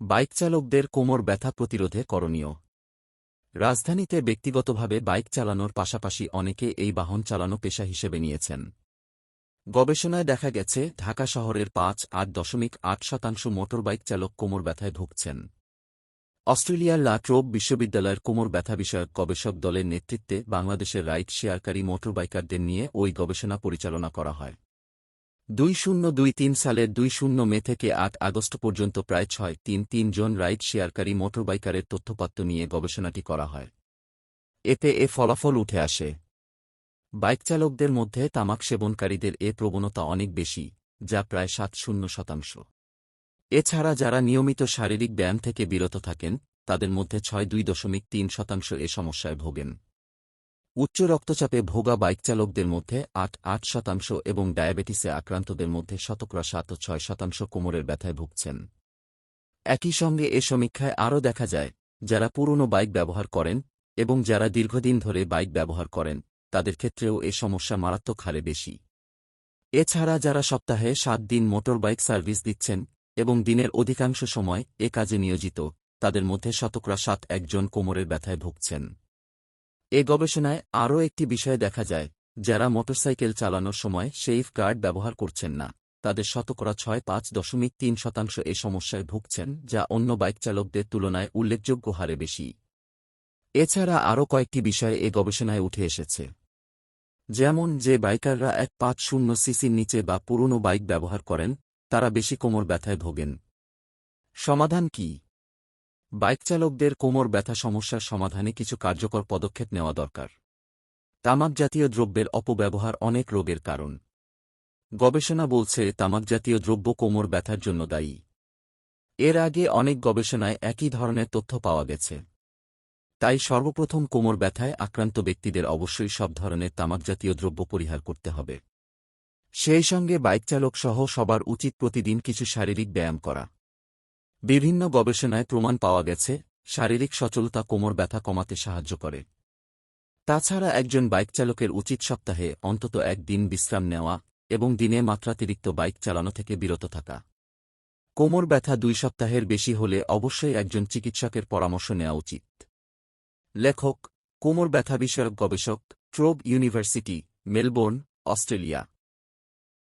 Bike চালকদের কোমর ব্যথা প্রতিরোধে করণীয়। রাজধানীতে ব্যক্তিগতভাবে বাইক চালানোর পাশাপাশি অনেকে এই বাহন চালানো পেশা হিসেবে নিয়েছেন। গবেষণায় দেখা গেছে, ঢাকা শহরের পাঁচ আট দশমিক আট শতাংশ মোটরবাইক চালক কোমর ব্যথায় ভুগছেন। অস্ট্রেলিয়ার লা ট্রোব বিশ্ববিদ্যালয়ের কোমর ব্যথা বিষয়ক গবেষক দলের নেতৃত্বে বাংলাদেশের রাইড শেয়ারকারী মোটরবাইকারদের নিয়ে ওই গবেষণা পরিচালনা করা হয়। দুই শূন্য দুই তিন সালের দুই শূন্য মে থেকে আট আগস্ট পর্যন্ত প্রায় ছয় তিন তিন জন রাইড শেয়ারকারী মোটরবাইকারের তথ্যপত্র নিয়ে গবেষণাটি করা হয়। এতে এ ফলাফল উঠে আসে। বাইক চালকদের মধ্যে তামাক সেবনকারীদের এ প্রবণতা অনেক বেশি, যা প্রায় সাত শূন্য শতাংশ। এছাড়া যারা নিয়মিত শারীরিক ব্যায়াম থেকে বিরত থাকেন, তাদের মধ্যে ছয় দুই দশমিক তিন শতাংশ এ সমস্যায় ভোগেন। উচ্চ রক্তচাপে ভোগা বাইক চালকদের মধ্যে আট আট শতাংশ এবং ডায়াবেটিসে আক্রান্তদের মধ্যে শতকরা সাত ছয় শতাংশ কোমরের ব্যথায় ভুগছেন। একই সঙ্গে এ সমীক্ষায় আরও দেখা যায়, যারা পুরনো বাইক ব্যবহার করেন এবং যারা দীর্ঘদিন ধরে বাইক ব্যবহার করেন, তাদের ক্ষেত্রেও এ সমস্যা মারাত্মক হারে বেশি। এছাড়া যারা সপ্তাহে সাত দিন মোটরবাইক সার্ভিস দিচ্ছেন এবং দিনের অধিকাংশ সময় এ কাজে নিয়োজিত, তাদের মধ্যে শতকরা সাত, একজন কোমরের ব্যথায় ভুগছেন। এ গবেষণায় আরও একটি বিষয় দেখা যায়, যারা মোটরসাইকেল চালানোর সময় সেইফ গার্ড ব্যবহার করছেন না। তাদের শতকরা ছয় পাঁচ দশমিক তিন শতাংশ এ সমস্যায় ভুগছেন, যা অন্য বাইক চালকদের তুলনায় উল্লেখযোগ্য হারে বেশি। এছাড়া আরও কয়েকটি বিষয় এ গবেষণায় উঠে এসেছে। যেমন, যে বাইকাররা এক পাঁচ শূন্য সিসির নিচে বা পুরনো বাইক ব্যবহার করেন, তারা বেশি কোমর ব্যথায় ভোগেন। সমাধান কি? বাইক চালকদের কোমর ব্যথা সমস্যার সমাধানে কিছু কার্যকর পদক্ষেপ নেওয়া দরকার। তামাকজাতীয় দ্রব্যের অপব্যবহার অনেক রোগের কারণ। গবেষণা বলছে তামাকজাতীয় দ্রব্য কোমর ব্যথার জন্য দায়ী। এর আগে অনেক গবেষণায় একই ধরনের তথ্য পাওয়া গেছে। তাই সর্বপ্রথম কোমর ব্যথায় আক্রান্ত ব্যক্তিদের অবশ্যই সব ধরনের তামাকজাতীয় দ্রব্য পরিহার করতে হবে। সেই সঙ্গে বাইক চালক সহ সবার উচিত প্রতিদিন কিছু শারীরিক ব্যায়াম করা। বিভিন্ন গবেষণায় প্রমাণ পাওয়া গেছে, শারীরিক সচলতা কোমর ব্যথা কমাতে সাহায্য করে। তাছাড়া একজন বাইক চালকের উচিত সপ্তাহে অন্তত একদিন বিশ্রাম নেওয়া এবং দিনে মাত্রাতিরিক্ত বাইক চালানো থেকে বিরত থাকা। কোমর ব্যথা দুই সপ্তাহের বেশি হলে অবশ্যই একজন চিকিৎসকের পরামর্শ নেওয়া উচিত। লেখক, কোমর ব্যথা বিষয়ক গবেষক ট্রোব ইউনিভার্সিটি, মেলবোর্ন, অস্ট্রেলিয়া।